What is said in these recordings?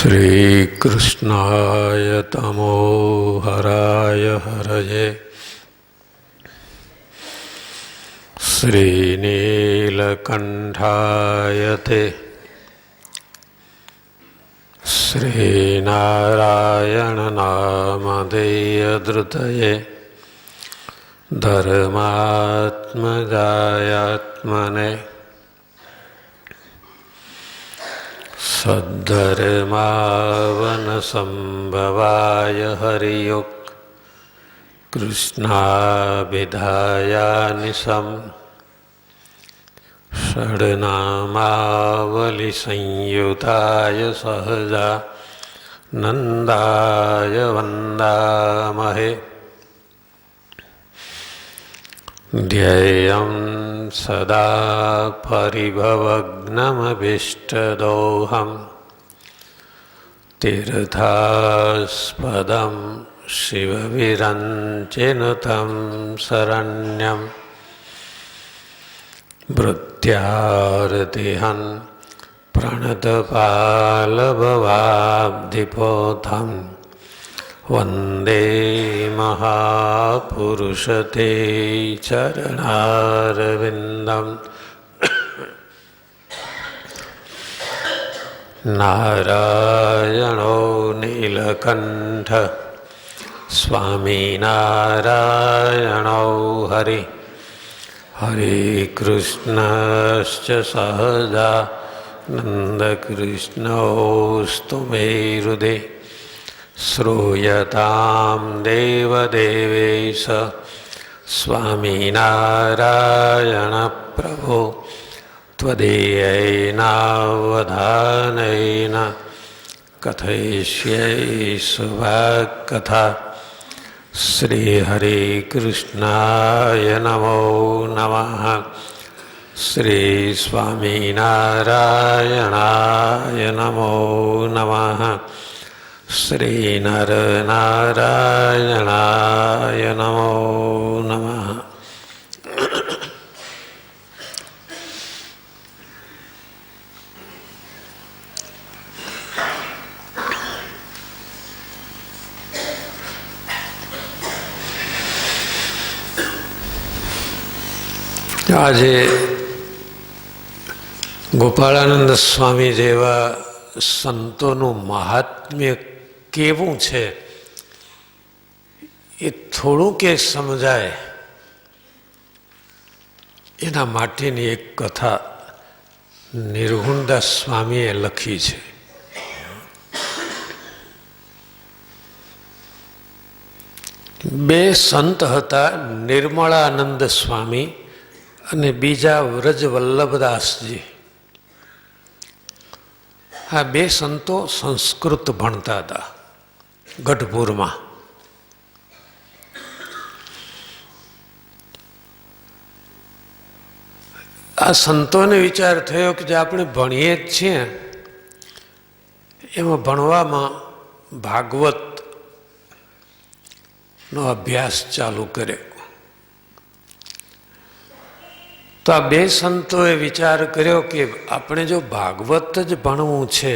શ્રીકૃષ્ણાય તમોહરાય હરયે શ્રીનીલકંઠાય તે શ્રીનારાયણનામદેયધૃતયે ધર્માત્મજાયાત્મને सद्धर्मावनसम्भवाय हरियुक् कृष्णाभिधायानिशम् षड्नामावलिसंयुताय सहजा नन्दाय वन्दामहे ध्येयं सदा परिभवग्नमभीष्टदोहम् तीर्थास्पदं शिवविरञ्चिनुतं शरण्यम् भृत्यार्तिहन् प्रणतपालभवाब्धिपोथं वन्दे महापुरुषते चरणारविन्दम् नारायणो नीलकण्ठ स्वामीनारायणौ हरि हरे कृष्णश्च सहजा नन्दकृष्णोऽस्तु मे हृदे श्रूयतां देवदेवेश स्वामीनारायणप्रभो त्वदीयैनावधानेन कथयिष्यै सुभाकथा श्रीहरे कृष्णाय नमो नमः श्रीस्वामिनारायणाय नमो नमः શ્રીનરનારાયણાય નમો નમ આજે ગોપાળાનંદ સ્વામી જેવા સંતોનું મહાત્મ્ય કેવું છે? એ થોડું કે સમજાય. એના માટેની એક કથા નિર્ગુણદાસ સ્વામીએ લખી છે. બે સંત હતા નિર્મળાનંદ સ્વામી અને બીજા વ્રજ વલ્લભદાસજી આ બે સંતો સંસ્કૃત ભણતા હતા. ગઢપુરમાં. આ સંતોને વિચાર થયો કે જે આપણે ભણીએ જ છીએ, એમાં ભણવામાં ભાગવત નો અભ્યાસ ચાલુ કર્યો તો આ બે સંતોએ વિચાર કર્યો કે આપણે જો ભાગવત જ ભણવું છે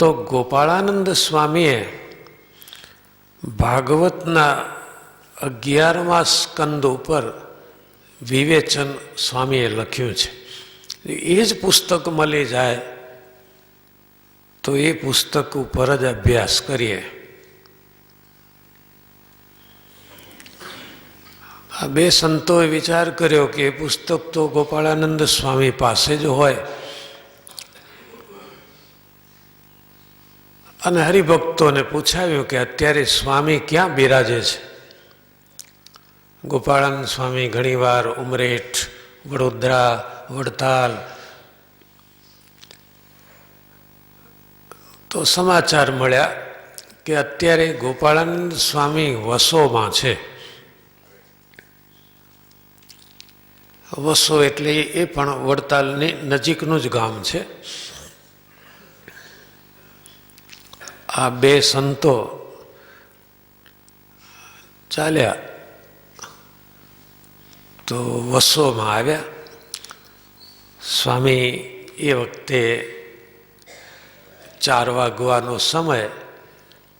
તો ગોપાળાનંદ સ્વામીએ ભાગવતના અગિયારમા સ્કંદ ઉપર વિવેચન સ્વામીએ લખ્યું છે. એ જ પુસ્તક મળી જાય તો એ પુસ્તક ઉપર જ અભ્યાસ કરીએ. આ બે સંતોએ વિચાર કર્યો કે એ પુસ્તક તો ગોપાળાનંદ સ્વામી પાસે જ હોય. અને હરિભક્તોને પૂછાવ્યું કે અત્યારે સ્વામી ક્યાં બિરાજે છે? ગોપાળાનંદ સ્વામી ઘણીવાર ઉમરેઠ, વડોદરા, વડતાલ. તો સમાચાર મળ્યા કે અત્યારે ગોપાળાનંદ સ્વામી વસોમાં છે. વસો એટલે એ પણ વડતાલની નજીકનું જ ગામ છે. આ બે સંતો ચાલ્યા તો વસોમાં આવ્યા. સ્વામી એ વખતે ચાર વાગવાનો સમય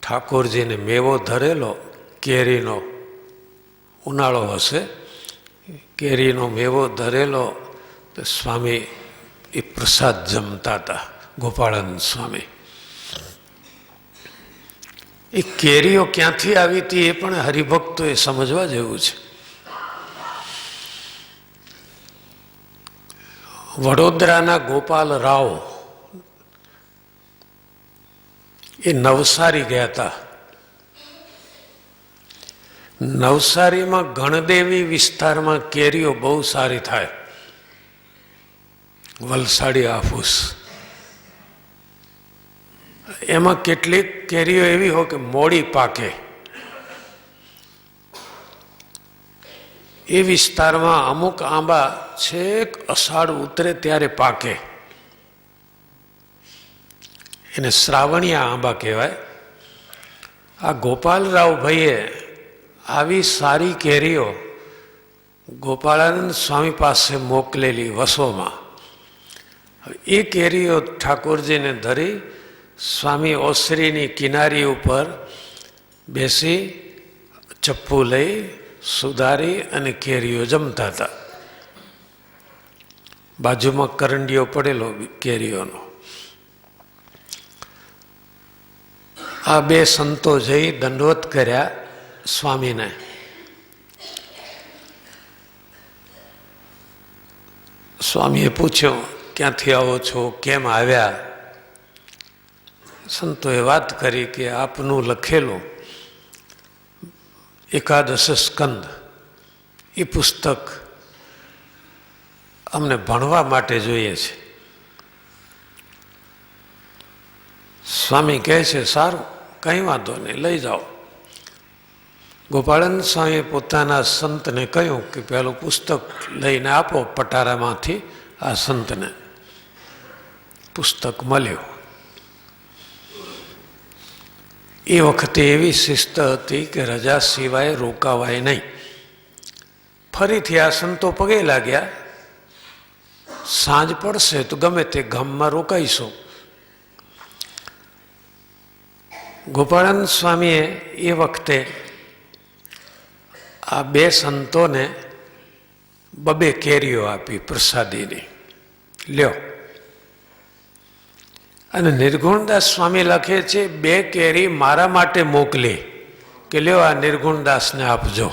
ઠાકોરજીને મેવો ધરેલો, કેરીનો ઉનાળો હશે. કેરીનો મેવો ધરેલો તો સ્વામી એ પ્રસાદ જમતા હતા ગોપાળાનંદ સ્વામી. એ કેરીઓ ક્યાંથી આવી હતી એ પણ હરિભક્તોએ સમજવા જેવું છે. વડોદરાના ગોપાલ રાવ એ નવસારી ગયા હતા. નવસારીમાં ગણદેવી વિસ્તારમાં કેરીઓ બહુ સારી થાય. વલસાડી આફૂસ. એમાં કેટલીક કેરીઓ એવી હોય કે મોડી પાકે. એ વિસ્તારમાં અમુક આંબા છેક અષાઢ ઉતરે ત્યારે પાકે. એને શ્રાવણીયા આંબા કહેવાય. આ ગોપાલરાવ ભાઈએ આવી સારી કેરીઓ ગોપાળાનંદ સ્વામી પાસે મોકલેલી વસોમાં. એ કેરીઓ ઠાકોરજીને ધરી સ્વામી ઓસરીની કિનારી ઉપર બેસી ચપ્પુ લઈ, સુધારી અને કેરીઓ જમતા હતા. બાજુમાં કરંડીઓ પડેલો કેરીઓનો. આ બે સંતો જઈ દંડવત કર્યા સ્વામીને. સ્વામીએ પૂછ્યું, ક્યાંથી આવો છો? કેમ આવ્યા? સંતોએ વાત કરી કે આપનું લખેલું એકાદશ સ્કંદ, એ પુસ્તક અમને ભણવા માટે જોઈએ છે. સ્વામી કહે છે, સારું, કંઈ વાંધો નહીં, લઈ જાઓ. ગોપાળન સ્વામીએ પોતાના સંતને કહ્યું કે પેલું પુસ્તક લઈને આપો પટારામાંથી આ સંતને. પુસ્તક મળ્યું. એ વખતે એવી શિસ્ત હતી કે રજા સિવાય રોકાવાય નહીં. ફરીથી આ સંતો પગે લાગ્યા. સાંજ પડશે તો ગમે તે ગામમાં રોકાઈશું. ગોપાળાનંદ સ્વામીએ એ વખતે આ બે સંતોને બબે કેરીઓ આપી પ્રસાદીની. લ્યો. અને નિર્ગુણદાસ સ્વામી લખે છે, બે કેરી મારા માટે મોકલી, કે લ્યો આ નિર્ગુણદાસને આપજો.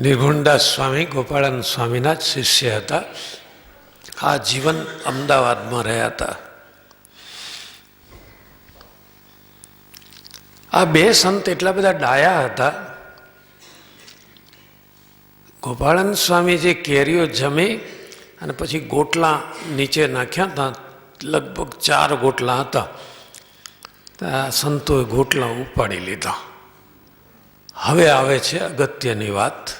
નિર્ગુણદાસ સ્વામી ગોપાળાનંદ સ્વામીના જ શિષ્ય હતા. આ જીવન અમદાવાદમાં રહ્યા હતા. આ બે સંત એટલા બધા ડાયા હતા. ગોપાળાનંદ સ્વામી જે કેરીઓ જમી અને પછી ગોટલા નીચે નાખ્યા હતા લગભગ ચાર ગોટલા હતા. આ સંતોએ ગોટલા ઉપાડી લીધા. હવે આવે છે અગત્યની વાત,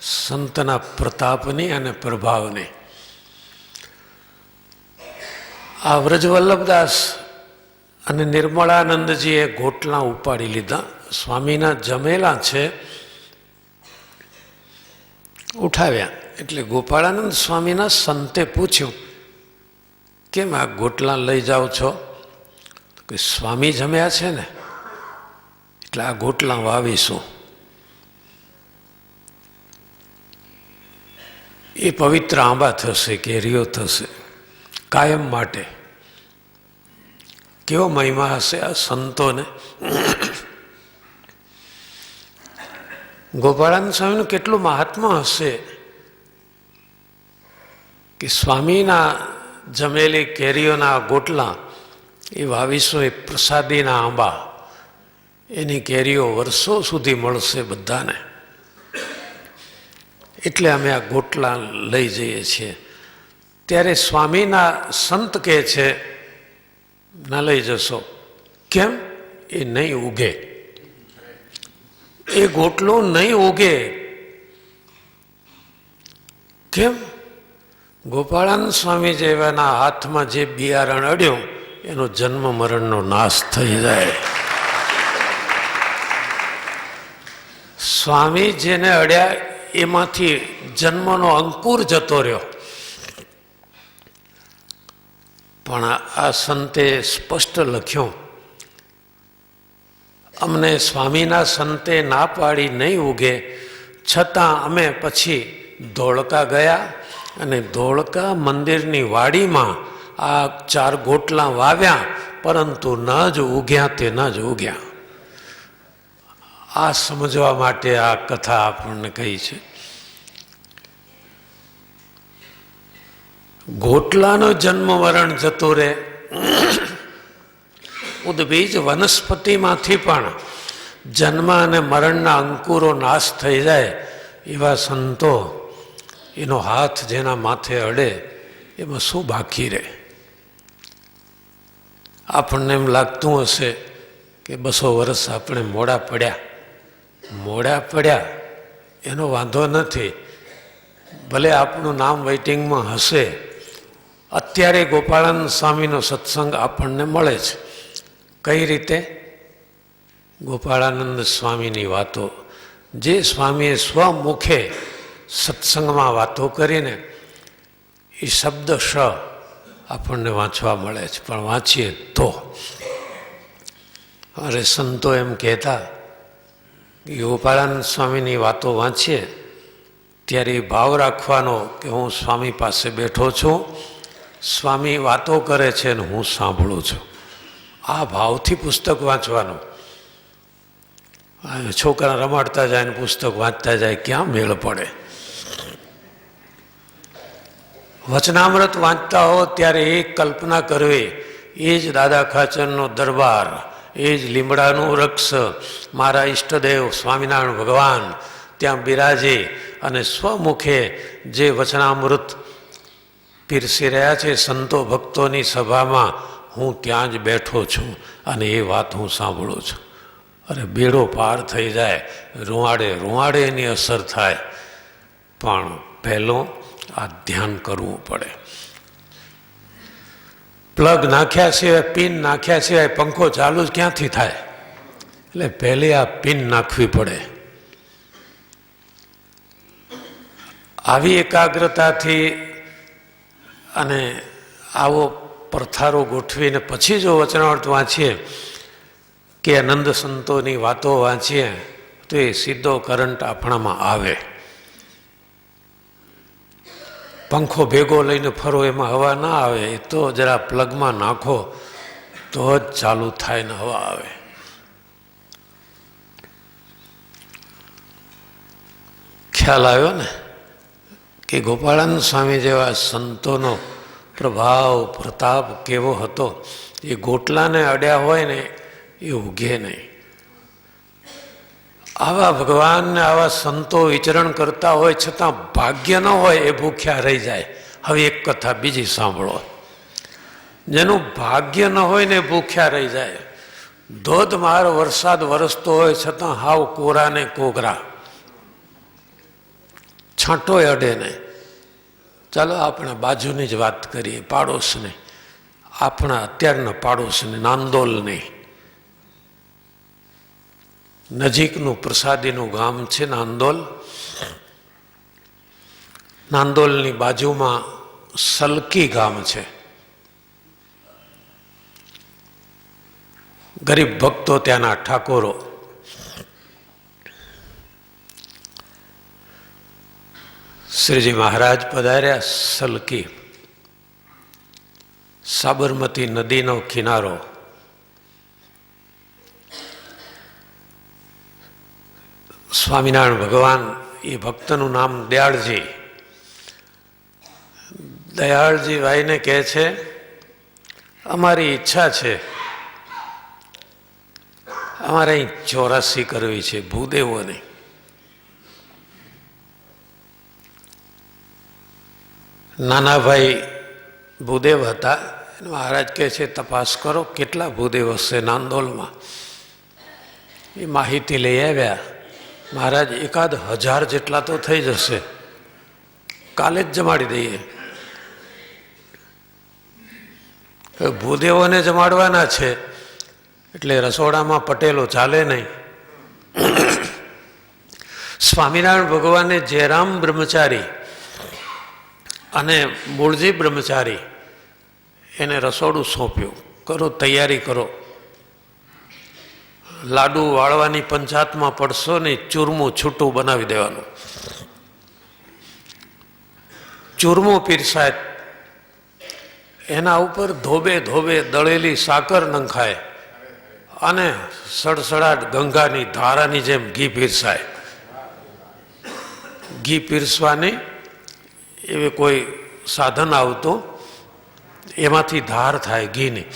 સંતના પ્રતાપની અને પ્રભાવની. આ વ્રજવલ્લભદાસ અને નિર્મળાનંદજીએ ગોટલા ઉપાડી લીધા. સ્વામીના જમેલા છે, ઉઠાવ્યા. એટલે ગોપાળાનંદ સ્વામીના સંતે પૂછ્યું, કેમ આ ગોટલા લઈ જાઓ છો? કે, સ્વામી જમ્યા છે ને, એટલે આ ગોટલા વાવીશું એ પવિત્ર આંબા થશે, કેરીઓ થશે, કાયમ માટે. કેવો મહિમા હશે આ સંતોને? ગોપાળાનંદ સ્વામીનું કેટલું મહાત્મા હશે? કે સ્વામીના જમેલી કેરીઓના ગોટલા એ વાવીસો એ પ્રસાદીના આંબા. એની કેરીઓ વર્ષો સુધી મળશે બધાને. એટલે અમે આ ગોટલા લઈ જઈએ છીએ. ત્યારે સ્વામીના સંત કહે છે, ના લઈ જશો. કેમ? એ નહીં ઉગે. એ ગોટલો નહીં ઉગે. કેમ? ગોપાળાનંદ સ્વામી જેવાના હાથમાં જે બિયારણ અડ્યું, એનો જન્મ મરણનો નાશ થઈ જાય. સ્વામી જેને અડ્યા, એમાંથી જન્મનો અંકુર જતો રહ્યો. પણ આ સંતે સ્પષ્ટ લખ્યું, અમને સ્વામીના સંતે ના પાડી નહીં ઉગે, છતાં અમે પછી ધોળકા ગયા અને ધોળકા મંદિરની વાડીમાં આ ચાર ગોટલા વાવ્યા, પરંતુ ન જ ઉગ્યા તે ન જ ઉગ્યા. આ સમજવા માટે આ કથા આપણને કહી છે. ગોટલાનો જન્મ વરણ જતો રહે. ઉદ્બીજ વનસ્પતિમાંથી પણ જન્મ અને મરણના અંકુરો નાશ થઈ જાય એવા સંતો એનો હાથ જેના માથે અડે, એમાં શું બાકી રહે? આપણને એમ લાગતું હશે કે બસો વર્ષ આપણે મોડા પડ્યા. મોડા પડ્યા, એનો વાંધો નથી. ભલે આપણું નામ વેઇટિંગમાં હશે, અત્યારે ગોપાળાનંદ સ્વામીનો સત્સંગ આપણને મળે છે. કઈ રીતે? ગોપાળાનંદ સ્વામીની વાતો. જે સ્વામીએ સ્વમુખે સત્સંગમાં વાતો કરીને એ શબ્દ શ આપણને વાંચવા મળે છે. પણ વાંચીએ તો. અરે સંતો એમ કહેતા ગોપાળાનંદ સ્વામીની વાતો વાંચીએ, ત્યારે એ ભાવ રાખવાનો કે હું સ્વામી પાસે બેઠો છું, સ્વામી વાતો કરે છે અને હું સાંભળું છું. આ ભાવથી પુસ્તક વાંચવાનું. છોકરા રમાડતા જાય ને પુસ્તક વાંચતા જાય, ક્યાં મેળ પડે? વચનામૃત વાંચતા હો ત્યારે એક કલ્પના કરવી. એ જ દાદા ખાચરનો દરબાર, એ જ લીમડાનું વૃક્ષ. મારા ઈષ્ટદેવ સ્વામિનારાયણ ભગવાન ત્યાં બિરાજે અને સ્વમુખે જે વચનામૃત પીરસી રહ્યા છે સંતો ભક્તોની સભામાં હું ત્યાં જ બેઠો છું અને એ વાત હું સાંભળું છું. અરે બેડો પાર થઈ જાય, રૂવાડે રૂવાડે એની અસર થાય. પણ પહેલો આ ધ્યાન કરવું પડે. પ્લગ નાખ્યા સિવાય, પિન નાખ્યા સિવાય પંખો ચાલુ જ ક્યાંથી થાય? એટલે પહેલી આ પિન નાખવી પડે. આવી એકાગ્રતાથી અને આવો પ્રથારો ગોઠવીને પછી જો વચનાવટ વાંચીએ, કે આનંદ સંતોની વાતો વાંચીએ, તો એ સીધો કરંટ આપણામાં આવે. પંખો ભેગો લઈને ફરો, એમાં હવા ના આવે, એ તો જરા પ્લગમાં નાખો, તો જ ચાલુ થાય ને હવા આવે. ખ્યાલ આવ્યો ને? કે ગોપાળાનંદ સ્વામી જેવા સંતોનો પ્રભાવ, પ્રતાપ કેવો હતો? એ ગોટલાને અડ્યા હોય ને, એ ઉઘે નહીં. આવા ભગવાનને આવા સંતો વિચરણ કરતા હોય છતાં ભાગ્ય ન હોય એ ભૂખ્યા રહી જાય. હવે એક કથા બીજી સાંભળો. જેનું ભાગ્ય ન હોય ને ભૂખ્યા રહી જાય. ધોધમાર વરસાદ વરસતો હોય છતાં હાવ કોરા ને કોગરા. છાંટો અડે નહીં. ચાલો આપણે બાજુની જ વાત કરીએ, પાડોશની. આપણા અત્યારના પાડોશની, નાંદોલની. નજીકનું પ્રસાદીનું ગામ છે નાંદોલ. નાંદોલની બાજુમાં સલકી ગામ છે. ગરીબ ભક્તો ત્યાંના ઠાકોરો. શ્રીજી મહારાજ પધાર્યા સલકી. સાબરમતી નદીનો કિનારો. સ્વામિનારાયણ ભગવાન એ ભક્તનું નામ દયાળજી. દયાળજી ભાઈને કહે છે, અમારી ઈચ્છા છે, અમારે અહીં ચોરાસી કરવી છે, ભૂદેવોની. નાના ભાઈ ભૂદેવ હતા મહારાજ કહે છે, તપાસ કરો, કેટલા ભૂદેવ હશે નાંદોલમાં? એ માહિતી લઈ આવ્યા. મહારાજ, એકાદ હજાર જેટલા તો થઈ જશે. કાલે જ જમાડી દઈએ. ભૂદેવોને જમાડવાના છે, એટલે રસોડામાં પટેલો ચાલે નહીં. સ્વામિનારાયણ ભગવાને જયરામ બ્રહ્મચારી અને મૂળજી બ્રહ્મચારી એને રસોડું સોંપ્યું. કરો, તૈયારી કરો. લાડુ વાળવાની પંચાતમાં પડશો ને ચૂરમું છૂટું બનાવી દેવાનું. ચૂરમું પીરસાય એના ઉપર ધોબે ધોબે દળેલી સાકર નંખાય અને સડસડાટ ગંગાની ધારાની જેમ ઘી પીરસાય. ઘી પીરસવાની એવી કોઈ સાધન આવતું, એમાંથી ધાર થાય ઘીની.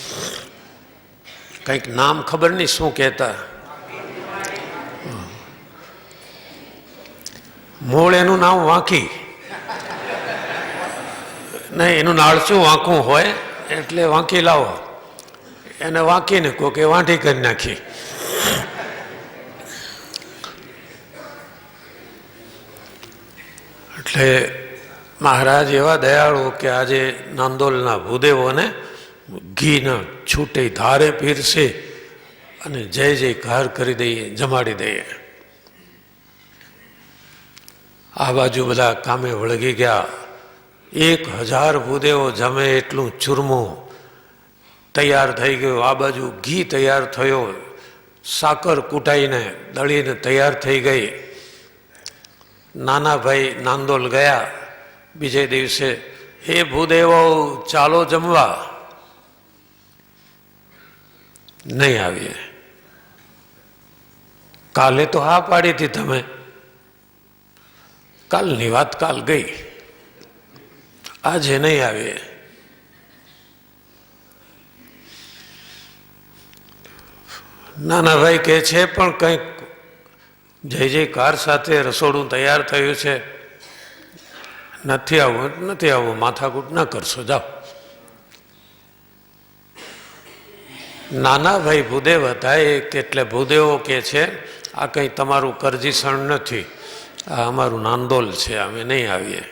કંઈક નામ ખબર નહીં શું કહેતા. મૂળ એનું નામ વાંકી. નહીં, એનું નાળચું વાંકું હોય એટલે વાંકી લાવો. એને વાંકીને કોકે વાંઢી કરી નાખી. એટલે મહારાજ એવા દયાળુ કે આજે નાંદોલના ભૂદેવોને ઘીના છૂટે ધારે પીરસે અને જય જયકાર કરી દઈએ, જમાડી દઈએ. આ બાજુ બધા કામે વળગી ગયા. એક હજાર ભૂદેવો જમે એટલું ચૂરમું. તૈયાર થઈ ગયું. આ બાજુ ઘી તૈયાર થયો. સાકર કૂટાઈને દળીને તૈયાર થઈ ગઈ. નાના ભાઈ નાંદોલ ગયા. બીજે દિવસે, હે ભૂદેવો, ચાલો જમવા. નહીં આવીએ. કાલે તો હા પાડી હતી તમે. કાલની વાત કાલ ગઈ. આજે નહીં આવીએ. નાના ભાઈ કે છે પણ કંઈક જય જયકાર સાથે રસોડું તૈયાર થયું છે. નથી આવવું નથી આવવું માથાકૂટ ના કરશો, જાઓ. નાના ભાઈ ભૂદેવ હતા, એ એટલે ભૂદેવો કે છે, આ કંઈ તમારું કરજીસણ નથી. આ અમારું નાંદોલ છે, અમે નહીં આવીએ.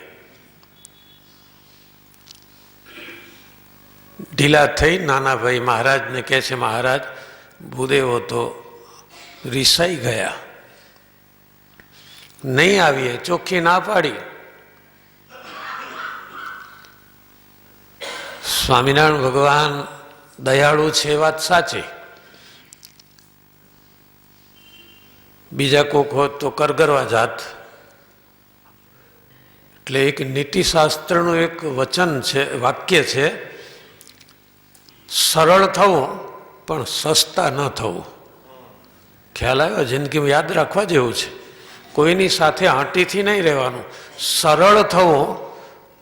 ઢીલા થઈ નાના ભાઈ મહારાજને કહે છે, મહારાજ, ભૂદેવો તો રિસાઈ ગયા. નહીં આવીએ, ચોખ્ખી ના પાડી. સ્વામિનારાયણ ભગવાન દયાળુ છે વાત સાચી. બીજા કોક હોત તો કરગરવા જાત. એટલે એક નીતિશાસ્ત્રનું એક વચન છે, વાક્ય છે, સરળ થવું પણ સસ્તા ન થવું. ખ્યાલ આવ્યો? જિંદગીમાં યાદ રાખવા જેવું છે. કોઈની સાથે આંટીથી નહીં રહેવાનું. સરળ થવું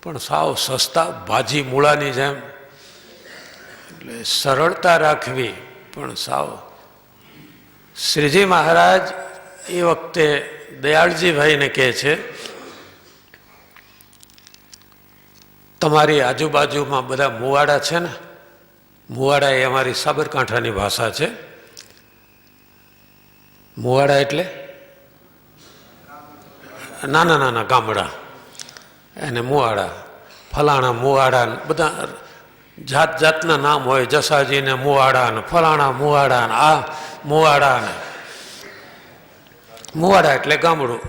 પણ સાવ સસ્તા, ભાજી મૂળાની જેમ એટલે સરળતા રાખવી પણ સાવ. શ્રીજી મહારાજ એ વખતે દયાળજીભાઈને કહે છે, તમારી આજુબાજુમાં બધા મુવાડા છે ને? મુવાડા એ અમારી સાબરકાંઠાની ભાષા છે. મુવાડા એટલે? નાના નાના ગામડા. એને મુવાડા, ફલાણા મુવાડા બધા જાત જાતના નામ હોય. જસાજીને મુવાડા ને ફલાણા મુવાડા ને આ મુવાડા ને મુવાડા એટલે ગામડું.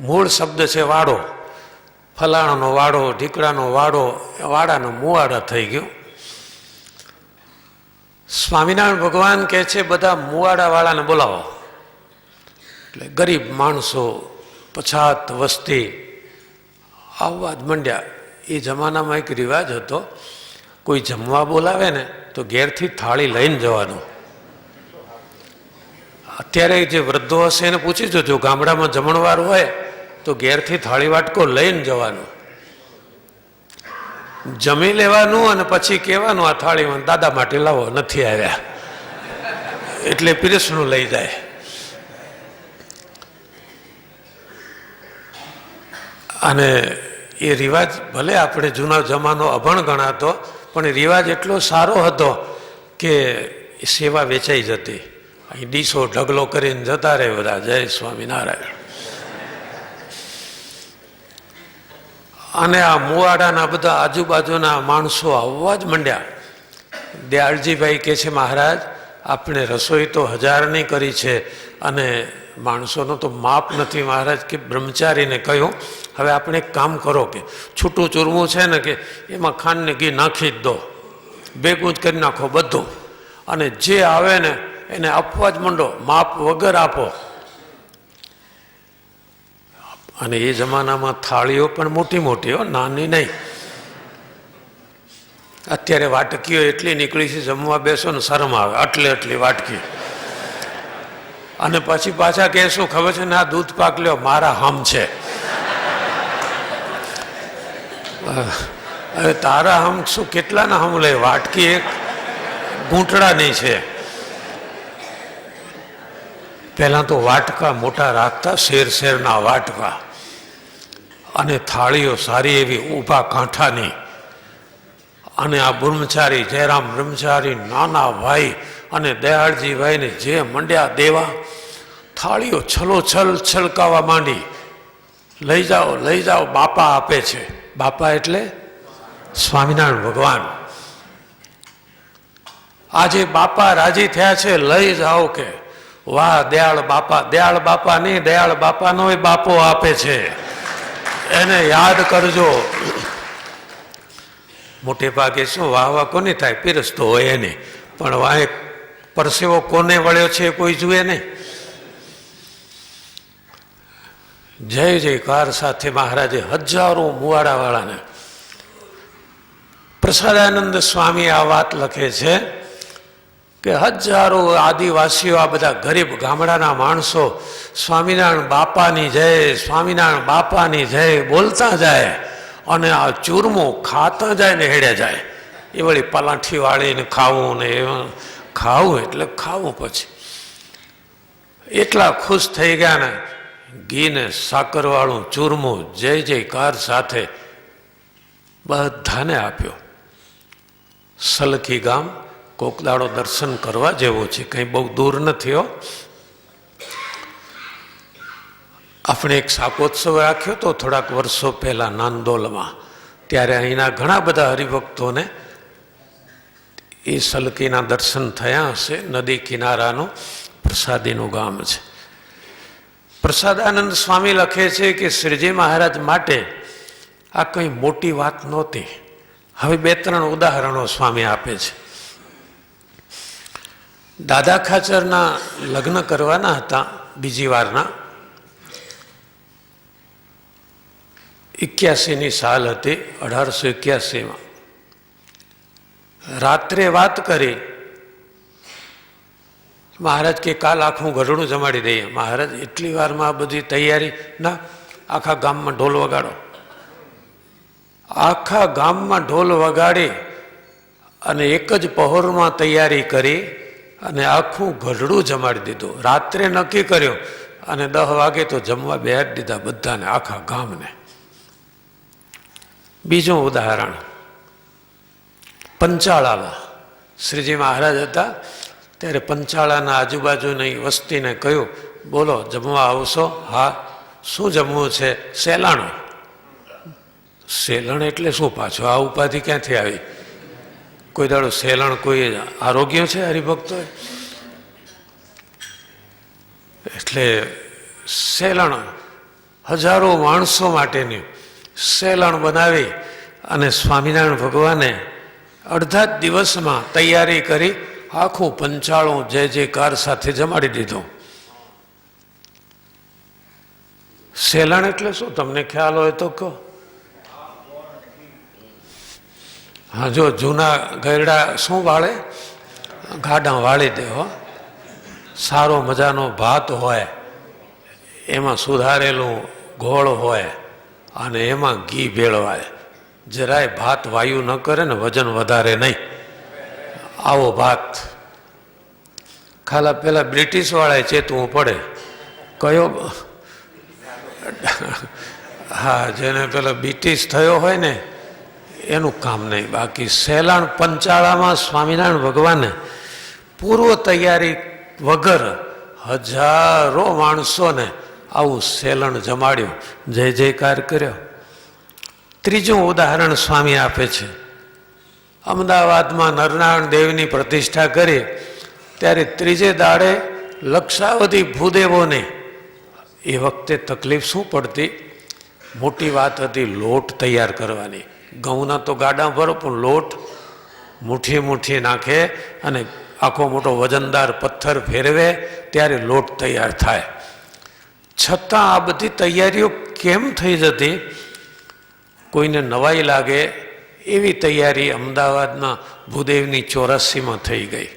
મૂળ શબ્દ છે વાડો. ફલાણાનો વાડો ઢીકડાનો વાડો, વાડાનો મુવાડા થઈ ગયો. સ્વામિનારાયણ ભગવાન કહે છે, બધા મુવાડાવાળાને બોલાવો. એટલે ગરીબ માણસો, પછાત વસ્તી, આવવા જ મંડ્યા. એ જમાનામાં એક રિવાજ હતો. કોઈ જમવા બોલાવે ને, તો ઘેરથી થાળી લઈને જવાનું. અત્યારે જે વૃદ્ધો હશે એને પૂછી જોજો, ગામડામાં જમણવાર હોય, તો ઘેરથી થાળી વાટકો લઈને જવાનું. જમી લેવાનું અને પછી કહેવાનું, આ થાળીમાં દાદા માટે લાવો, નથી આવ્યા. એટલે પીરસનું લઈ જાય. અને એ રિવાજ ભલે આપણે જૂના જમાનો અભણ ગણાતો પણ રિવાજ એટલો સારો હતો કે સેવા વેચાઈ જતી. અહીં ડીસો ઢગલો કરીને જતા રહે બધા. જય સ્વામિનારાયણ. અને આ મુવાડાના બધા આજુબાજુના માણસો આવવા જ માંડ્યા. દયાળજીભાઈ કહે છે, મહારાજ આપણે રસોઈ તો હજારની કરી છે અને માણસોનો તો માપ નથી. મહારાજ કે બ્રહ્મચારીને કહ્યું હવે આપણે એક કામ કરો કે છૂટું ચૂરવું છે ને કે એમાં ખાંડને ઘી નાખી જ દો. ભેગું જ કરી નાખો બધું. અને જે આવે ને એને આપવા જ માંડો. માપ વગર આપો. અને એ જમાનામાં થાળીઓ પણ મોટી મોટી હો, નાની નહીં. અત્યારે વાટકીઓ એટલી નીકળી છે, જમવા બેસો ને શરમ આવે. આટલી આટલી વાટકી. અને પછી પાછા કહેશું, ખબર છે ને આ દૂધ પાક લ્યો, મારા હમ છે. અરે તારા હમ શું કેટલાના હમ લે? વાટકી એક ગૂંટડાની છે. પહેલાં તો વાટકા મોટા રાખતા, શેર શેરના વાટકા. અને થાળીઓ સારી એવી ઊભા કાંઠાની. અને આ બ્રહ્મચારી, જયરામ બ્રહ્મચારી, નાના ભાઈ અને દયાળજી ભાઈને જે મંડ્યા દેવા, થાળીઓ છલો છલ છલકાવા માંડી. લઈ જાઓ લઈ જાઓ, બાપા આપે છે. બાપા એટલે સ્વામિનારાયણ ભગવાન. આજે બાપા રાજી થયા છે, લઈ જાઓ કે, વાહ, દયાળ બાપા દયાળ બાપા નહીં, દયાળ બાપાનો બાપો આપે છે. એને યાદ કરજો. મોટે ભાગે શું, વાહ વાહ કોને થાય? પીરસતો હોય એને. પણ વાહ પરસેવો કોને વળ્યો છે કોઈ જુએ નહીં. જય જયકાર સાથે મહારાજે હજારો મુવાડાવાળાને. પ્રસાદાનંદ સ્વામી આ વાત લખે છે કે હજારો આદિવાસીઓ, આ બધા ગરીબ ગામડાના માણસો, સ્વામિનારાયણ બાપાની જય, સ્વામિનારાયણ બાપાની જય બોલતા જાય અને આ ચૂરમું ખાતા જાય ને હેડે જાય. એ વળી પલાઠી વાળીને ખાવું ને એ ખાવું એટલે ખાવું પછી. એટલા ખુશ થઈ ગયા ને ઘી ને સાકરવાળું ચૂરમું જય જયકાર સાથે બધાને આપ્યો. સલખી ગામ કોકદાડો દર્શન કરવા જેવું છે, કંઈ બહુ દૂર નથી હો. આપણે એક શાકોત્સવ રાખ્યો તો થોડાક વર્ષો પહેલાં નાંદોલમાં, ત્યારે અહીંના ઘણા બધા હરિભક્તોને એ સલકીના દર્શન થયા હશે, નદી કિનારાનું પ્રસાદીનું ગામ છે. પ્રસાદાનંદ સ્વામી લખે છે કે શ્રીજી મહારાજ માટે આ કંઈ મોટી વાત નહોતી. હવે બે ત્રણ ઉદાહરણો સ્વામી આપે છે. દાદા ખાચરના લગ્ન કરવાના હતા બીજી વારના. એક્યાસીની સાલ હતી, અઢારસો એક્યાસીમાં. રાત્રે વાત કરી મહારાજ કે કાલ આખું ગઢડું જમાડી દઈએ. મહારાજ, એટલી વારમાં આ બધી તૈયારી, ના, આખા ગામમાં ઢોલ વગાડો. આખા ગામમાં ઢોલ વગાડી અને એક જ પહોરમાં તૈયારી કરી અને આખું ગઢડું જમાડી દીધું. રાત્રે નક્કી કર્યું અને દહ વાગે તો જમવા બેહાડી દીધા બધાને, આખા ગામને. બીજું ઉદાહરણ. પંચાળામાં શ્રીજી મહારાજ હતા ત્યારે પંચાળાના આજુબાજુની વસ્તીને કહ્યું, બોલો, જમવા આવશો? હા. શું જમવું છે? સેલાણું. સેલણ એટલે શું? પાછો આ ઉપાધિ ક્યાંથી આવી? કોઈ દાડો સેલણ કોઈ આરોગ્ય છે હરિભક્તો એટલે સેલણ, હજારો માણસો માટેની સેલણ બનાવી અને સ્વામિનારાયણ ભગવાને અડધા જ દિવસમાં તૈયારી કરી આખું પંચાળું જય જયકાર સાથે જમાડી દીધું. સેલણ એટલે શું? તમને ખ્યાલ હોય તો કહો. હા, જો જૂના ગરડા શું વાળે? ગાડા વાળી દે હો. સારો મજાનો ભાત હોય, એમાં સુધારેલું ગોળ હોય, અને એમાં ઘી ભેળવાય. જરાય ભાત વાયુ ન કરે ને વજન વધારે નહીં. આવો ભાત. ખાલા પેલા બ્રિટિશ વાળાએ ચેતવું પડે. કયો હા, જેને પેલો બ્રિટિશ થયો હોય ને, એનું કામ નહીં, બાકી સેલાણ પંચાળામાં સ્વામિનારાયણ ભગવાને પૂર્વ તૈયારી વગર હજારો માણસોને આવું સેલણ જમાડ્યું. જય જયકાર કર્યો. ત્રીજું ઉદાહરણ સ્વામી આપે છે. અમદાવાદમાં નરનારાયણ દેવની પ્રતિષ્ઠા કરી, ત્યારે ત્રીજે દાડે લક્ષાવધિ ભૂદેવોને એ વખતે તકલીફ શું પડતી? મોટી વાત હતી, લોટ તૈયાર કરવાની. ઘઉંના તો ગાડા ભરો, પણ લોટ મુઠ્ઠી મુઠ્ઠી નાખે અને આખો મોટો વજનદાર પથ્થર ફેરવે, ત્યારે લોટ તૈયાર થાય. છતાં આ બધી તૈયારીઓ કેમ થઈ જતી? કોઈને નવાઈ લાગે એવી તૈયારી અમદાવાદના ભૂદેવની ચોરાસીમાં થઈ ગઈ.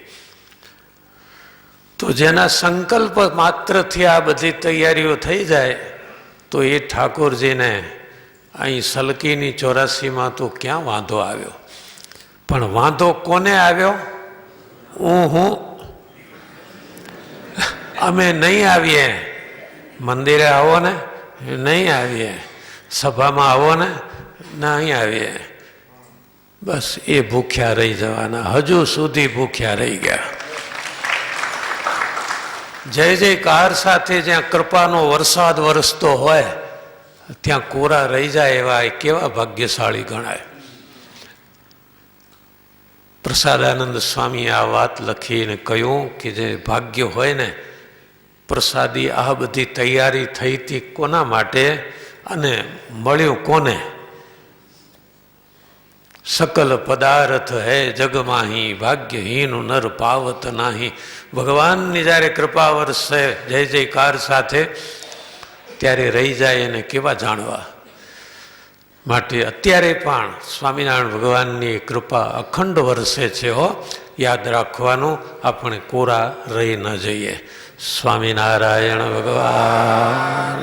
તો જેના સંકલ્પ માત્રથી આ બધી તૈયારીઓ થઈ જાય, તો એ ઠાકોરજીને અહીં સલકીની ચોરાસીમાં તો ક્યાં વાંધો આવ્યો? પણ વાંધો કોને આવ્યો? હું હું. અમે નહીં આવીએ. મંદિરે આવો ને, નહીં આવીએ. સભામાં આવો ને નહીં આવીએ. બસ એ ભૂખ્યા રહી જવાના. હજુ સુધી ભૂખ્યા રહી ગયા. જય જયકાર સાથે જ્યાં કૃપાનો વરસાદ વરસતો હોય, ત્યાં કોરા રહી જાય એવા કેવા ભાગ્યશાળી ગણાય. પ્રસાદાનંદ સ્વામીએ આ વાત લખીને કહ્યું કે જે ભાગ્ય હોય ને, પ્રસાદી આ બધી તૈયારી થઈ હતી કોના માટે અને મળ્યું કોને? સકલ પદાર્થ હે જગમાહી ભાગ્યહીન નર પાવત નાહી ભગવાનની જ્યારે કૃપા વરસે જય જયકાર સાથે ત્યારે રહી જાય એને કેવા જાણવા માટે અત્યારે પણ સ્વામિનારાયણ ભગવાનની કૃપા અખંડ વરસે છે હો યાદ રાખવાનું આપણે કોરા રહી ન જઈએ સ્વામિનારાયણ ભગવાન